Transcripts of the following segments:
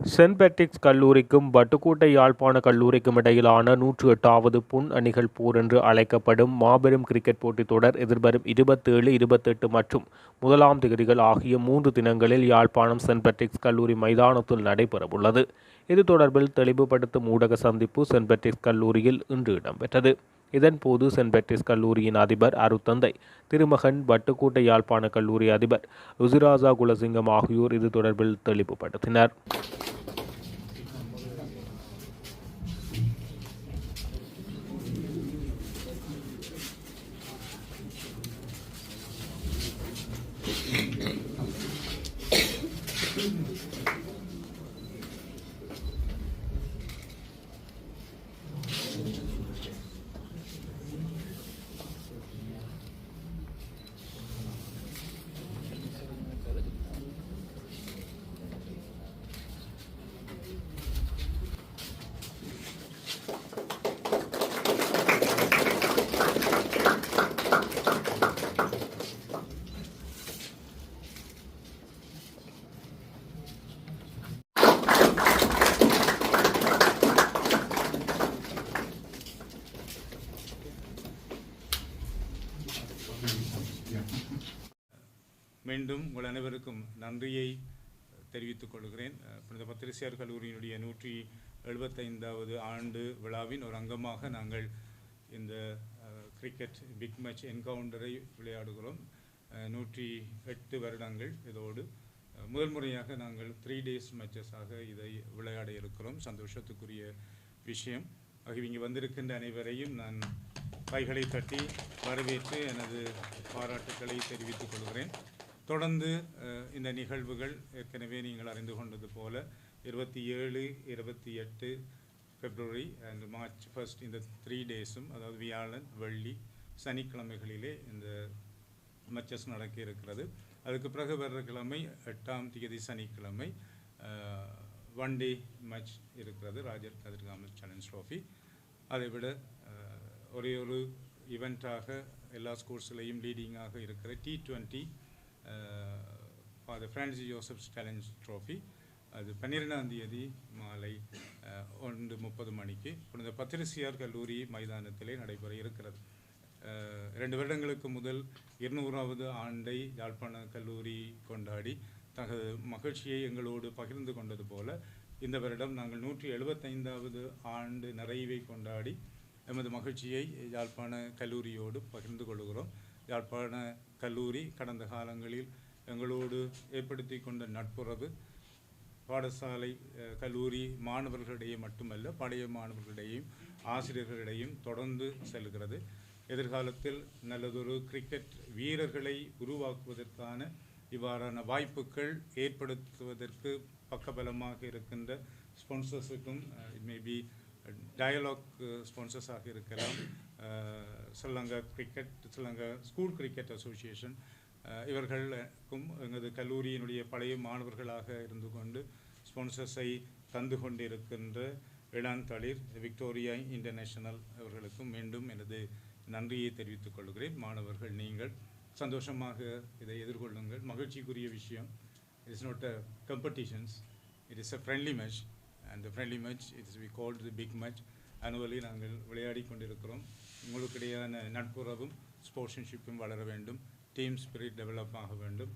Send Patrick's கல்லூரிக்கும் Vaddukoddai யாழ்ப்பாண கல்லூரிக்கும் இடையிலான நூற்று எட்டாவது புன் அணிகள் போர் என்று அழைக்கப்படும் மாபெரும் கிரிக்கெட் போட்டித் தொடர் எதிர்வரும் இருபத்தேழு இருபத்தெட்டு மற்றும் முதலாம் திகதிகள் ஆகிய மூன்று தினங்களில் யாழ்ப்பாணம் சென்ட் பேட்ரிக்ஸ் கல்லூரி மைதானத்தில் நடைபெறவுள்ளது. இது தொடர்பில் தெளிவுபடுத்தும் ஊடக சந்திப்பு சென்ட் பேட்ரிக்ஸ் கல்லூரியில் இன்று இடம்பெற்றது. இதன்போது சென்ட் பேட்ரிஸ் கல்லூரியின் அதிபர் அருத்தந்தை திருமகன் வட்டுக்கோட்டை யாழ்ப்பாண கல்லூரி அதிபர் ருசிராஜா குலசிங்கம் ஆகியோர் இது தொடர்பில் தெளிவுபடுத்தினர். மீண்டும் உங்கள் அனைவருக்கும் நன்றியை தெரிவித்துக் கொள்கிறேன். புனித பத்திரிசியார் கல்லூரியினுடைய நூற்றி எழுபத்தைந்தாவது ஆண்டு விழாவின் ஒரு அங்கமாக நாங்கள் இந்த கிரிக்கெட் பிக் மேட்ச் என்கவுண்டரை விளையாடுகிறோம். நூற்றி எட்டு வருடங்கள் இதோடு முதல் முறையாக நாங்கள் த்ரீ டேஸ் மேட்சஸாக இதை விளையாட இருக்கிறோம். சந்தோஷத்துக்குரிய விஷயம். ஆகவே இங்கே வந்திருக்கின்ற அனைவரையும் நான் கைகளை தட்டி வரவேற்று எனது பாராட்டுக்களை தெரிவித்துக் கொள்கிறேன். தொடர்ந்து இந்த நிகழ்வுகள் ஏற்கனவே நீங்கள் அறிந்து கொண்டது போல இருபத்தி ஏழு இருபத்தி எட்டு பிப்ரவரி அண்ட் மார்ச் ஃபர்ஸ்ட் இந்த த்ரீ டேஸும் அதாவது வியாழன் வெள்ளி சனிக்கிழமைகளிலே இந்த மச்சஸ் நடக்க இருக்கிறது அதுக்கு பிறகு வர்ற கிழமை எட்டாம் தேதி சனிக்கிழமை ஒன் டே மேட்ச் இருக்கிறது ராஜர் கதிர்காமல் சேலஞ்ச் ட்ராஃபி அதை விட ஒரே ஒரு ஈவெண்ட்டாக எல்லா ஸ்கோர்ஸ்லேயும் லீடிங்காக இருக்கிற T twenty for Francis Joseph's challenge trophy அது பன்னிரெண்டாம் தேதி மாலை uh, ஒன்று முப்பது மணிக்கு புனித பத்திரிசியார் கல்லூரி மைதானத்திலே நடைபெற இருக்கிறது. Uh, ரெண்டு வருடங்களுக்கு முதல் இருநூறாவது ஆண்டை யாழ்ப்பாண கல்லூரி கொண்டாடி தனது மகிழ்ச்சியை எங்களோடு பகிர்ந்து கொண்டது போல இந்த வருடம் நாங்கள் நூற்றி எழுபத்தைந்தாவது ஆண்டு நிறைவை கொண்டாடி எமது மகிழ்ச்சியை யாழ்ப்பாண கல்லூரியோடு பகிர்ந்து கொள்கிறோம். யாழ்ப்பாண கல்லூரி கடந்த காலங்களில் எங்களோடு ஏற்படுத்தி கொண்ட நட்புறவு. பாடசாலை கல்லூரி மாணவர்களிடையே மட்டுமல்ல பழைய மாணவர்களிடையும் ஆசிரியர்களிடையும் தொடர்ந்து செல்கிறது. எதிர்காலத்தில் நல்லதொரு கிரிக்கெட் வீரர்களை உருவாக்குவதற்கான இவ்வாறான வாய்ப்புகள் ஏற்படுத்துவதற்கு பக்கபலமாக இருக்கின்ற ஸ்பான்சர்ஸுக்கும் மேபி மே பி டயலாக் ஸ்பான்சர்ஸாக இருக்கலாம். Sri Lanka cricket Sri Lanka school cricket association இவர்களுக்கும் எங்களது கல்லூரியினுடைய பழைய மாணவர்களாக இருந்து கொண்டு ஸ்பான்சர்ஸை தந்து கொண்டிருக்கின்ற இளந்தளிர் விக்டோரியா இன்டர்நேஷனல் அவர்களுக்கும் மீண்டும் எனது நன்றியை தெரிவித்துக் கொள்கிறேன். மாணவர்கள் நீங்கள் சந்தோஷமாக இதை எதிர்கொள்ளுங்கள். மகிழ்ச்சிக்குரிய விஷயம் it's not a competitions it is a friendly match and friendly match it is we called the big match annually நாங்கள் விளையாடி கொண்டிருக்கிறோம். உங்களுக்கிடையான நட்புறவும் ஸ்போர்ட்ஸ்மேன்ஷிப்பும் வளர வேண்டும். டீம் ஸ்பிரிட் டெவலப் ஆக வேண்டும்.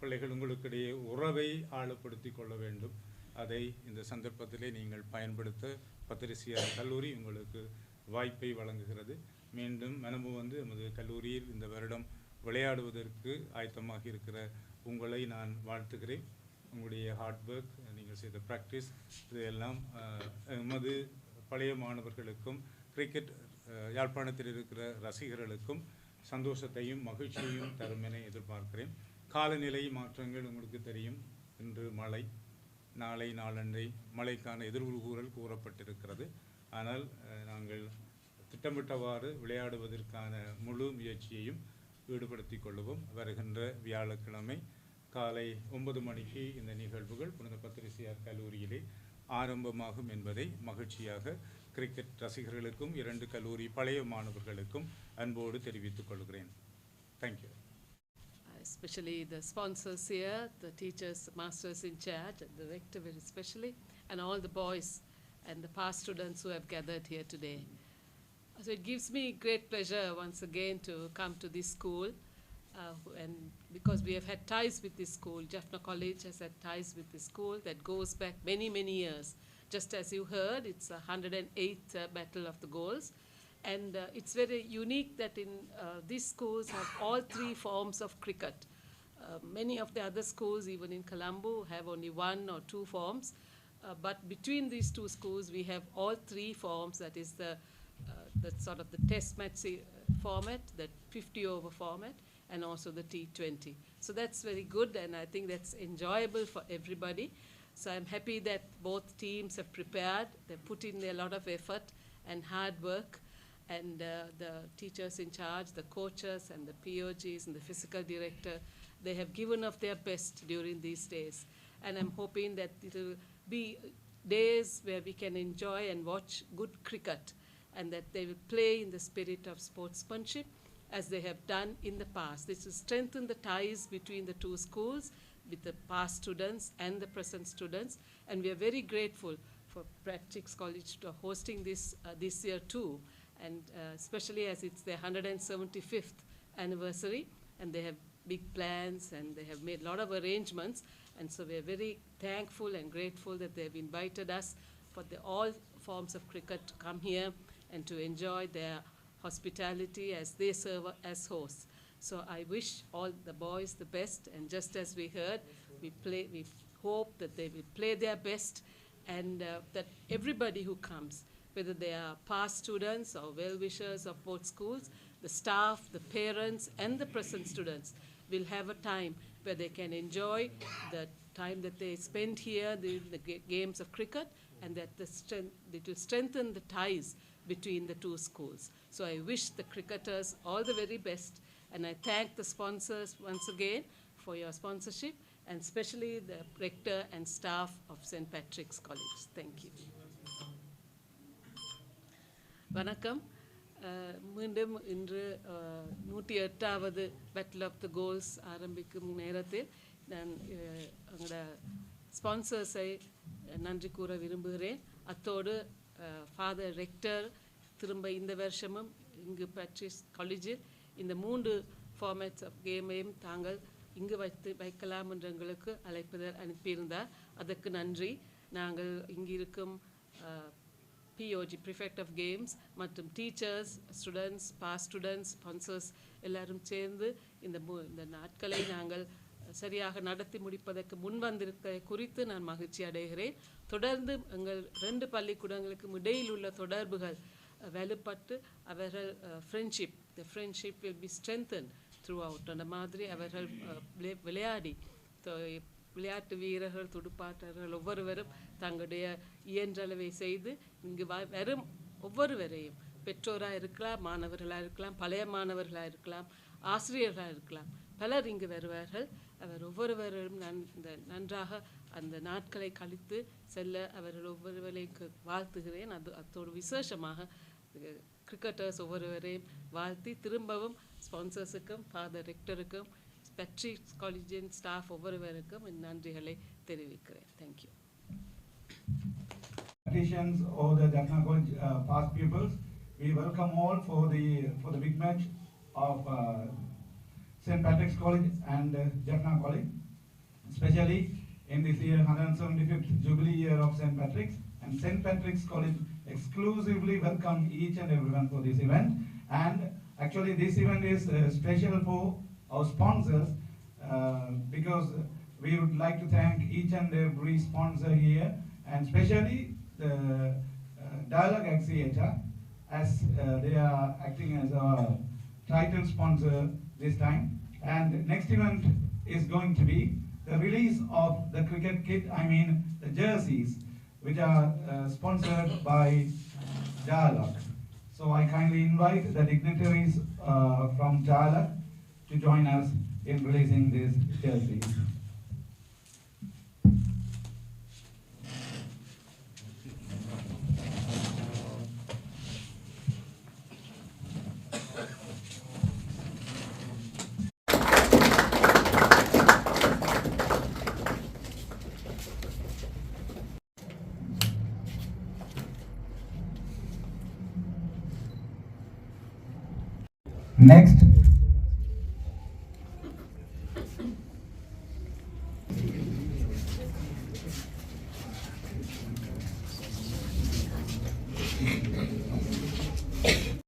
பிள்ளைகள் உங்களுக்கிடையே உறவை ஆழப்படுத்தி கொள்ள வேண்டும். அதை இந்த சந்தர்ப்பத்திலே நீங்கள் பயன்படுத்த பத்திரிசியார் கல்லூரி உங்களுக்கு வாய்ப்பை வழங்குகிறது. மீண்டும் மனமும் வந்து எமது கல்லூரியில் இந்த வருடம் விளையாடுவதற்கு ஆயத்தமாக இருக்கிற உங்களை நான் வாழ்த்துகிறேன். உங்களுடைய ஹார்ட் ஒர்க் நீங்கள் செய்த ப்ராக்டிஸ் இதையெல்லாம் எமது பழைய மாணவர்களுக்கும் கிரிக்கெட் யாழ்ப்பாணத்தில் இருக்கிற ரசிகர்களுக்கும் சந்தோஷத்தையும் மகிழ்ச்சியையும் தரும் என எதிர்பார்க்கிறேன். காலநிலை மாற்றங்கள் உங்களுக்கு தெரியும். இன்று மழை நாளை நாளன்றை மழைக்கான எதிர்வுகூறல் கூறப்பட்டிருக்கிறது. ஆனால் நாங்கள் திட்டமிட்டவாறு விளையாடுவதற்கான முழு முயற்சியையும் ஈடுபடுத்திக் கொள்வோம் வருகின்ற வியாழக்கிழமை காலை ஒன்பது மணிக்கு இந்த நிகழ்வுகள் புனித பத்திரிசியார் கல்லூரியிலே ஆரம்பமாகும் என்பதை மகிழ்ச்சியாக கிரிக்கெட் ரசிகர்களுக்கும் இரண்டு கல்லூரி பழைய மாணவர்களுக்கும் அன்போடு தெரிவித்துக் கொள்கிறேன் thank you especially the sponsors here, the teachers, masters in charge, and the rector very especially, and all the boys and the past students who have gathered here today. So it gives me great pleasure once again to come to this school, uh, and because we have had ties with this school, Jaffna College has had ties with this school that goes back many, many years. Just as you heard, it's a 108th uh, Battle of the Goals, and uh, it's very unique that in uh, these schools have all three forms of cricket. Uh, many of the other schools, even in Colombo, have only one or two forms. Uh, but between these two schools, we have all three forms. That is the, the sort of the test match format, the 50 over format, and also the T20. So that's very good, and I think that's enjoyable for everybody. So I'm happy that both teams have prepared. They've put in a lot of effort and hard work and uh, the teachers in charge, the coaches and the POGs and the physical director, they have given of their best during these days. And I'm hoping that it'll be days where we can enjoy and watch good cricket and that they will play in the spirit of sportsmanship as they have done in the past. This will strengthen the ties between the two schools with the past students and the present students. And we are very grateful for Patrick's College to hosting this uh, this year too and uh, especially as it's their 175th anniversary, and they have big plans and they have made a lot of arrangements, and so we're very thankful and grateful that they've invited us for the all forms of cricket to come here and to enjoy their hospitality as they serve as hosts. So I wish all the boys the best, and just as we heard, we play, we hope that they will play their best, and uh, that everybody who comes whether they are past students or well-wishers of both schools, the staff, the parents, and the present students will have a time where they can enjoy the time that they spend here, the, the games of cricket, and that the strength, it will strengthen the ties between the two schools. So I wish the cricketers all the very best, and I thank the sponsors once again for your sponsorship, and especially the rector and staff of St. Patrick's College. Thank you. வணக்கம் மீண்டும் இன்று நூற்றி எட்டாவது battle of the goals ஆரம்பிக்கும் நேரத்தில் நான் எங்களோட ஸ்பான்சர்ஸை நன்றி கூற விரும்புகிறேன் அத்தோடு ஃபாதர் ரெக்டர் திரும்ப இந்த வருஷமும் இங்கு பட்ரிஸ் காலேஜில் இந்த மூன்று ஃபார்மேட்ஸ் ஆஃப் கேமையும் தாங்கள் இங்கு வைத்து வைக்கலாம் என்று எங்களுக்கு அழைப்புதல் அனுப்பியிருந்தார். அதற்கு நன்றி. நாங்கள் இங்கிருக்கும் பிஓஜி ப்ரிஃபெக்ட் ஆஃப் கேம்ஸ் மற்றும் teachers students past students sponsors எல்லாரும் சேர்ந்து இந்த இந்த நாட்களை நாங்கள் சரியாக நடத்தி முடிப்பதற்கு முன் வந்திருக்க குறித்து நான் மகிழ்ச்சி அடைகிறேன். தொடர்ந்து எங்கள் ரெண்டு பள்ளிக்கூடங்களுக்கும் இடையில் உள்ள தொடர்புகள் வலுப்பட்டு அவர்கள் friendship the friendship will be strengthen throughout அந்த மாதிரி அவர்கள் விளையாடி விளையாட்டு வீரர்கள் துடுப்பாட்டர்கள் ஒவ்வொருவரும் தங்களுடைய இயன்றளவை செய்து இங்கு வரும் ஒவ்வொருவரையும் பெற்றோராக இருக்கலாம் மாணவர்களாக இருக்கலாம் பழைய மாணவர்களாக இருக்கலாம் ஆசிரியர்களாக இருக்கலாம். பலர் இங்கு வருவார்கள். அவர் ஒவ்வொருவரும் நன் இந்த நன்றாக அந்த நாட்களை கழித்து செல்ல அவர்கள் ஒவ்வொருவரையும் வாழ்த்துகிறேன். அது அத்தோடு விசேஷமாக கிரிக்கெட்டர்ஸ் ஒவ்வொருவரையும் வாழ்த்தி திரும்பவும் ஸ்பான்சர்ஸுக்கும் ஃபாதர் ரெக்டருக்கும் பெட்ரிக்ஸ் காலேஜின் ஸ்டாஃப் ஒவ்வொருவருக்கும் என் நன்றிகளை தெரிவிக்கிறேன் thank you Patricians or the Jaffna College uh, past pupils, we welcome all for the for the big match of uh, St. Patrick's College and uh, Jaffna College, especially in this year 175th Jubilee year of St. Patrick's. And St. Patrick's College exclusively welcome each and everyone for this event. And actually, this event is uh, special for our sponsors uh, because we would like to thank each and every sponsor here, and especially the uh, Dialogue Axiata, as uh, they are acting as our title sponsor this time. And next event is going to be the release of the cricket kit, I mean the jerseys, which are uh, sponsored by Dialogue. So I kindly invite the dignitaries uh, from Dialogue to join us in releasing these jerseys. Next,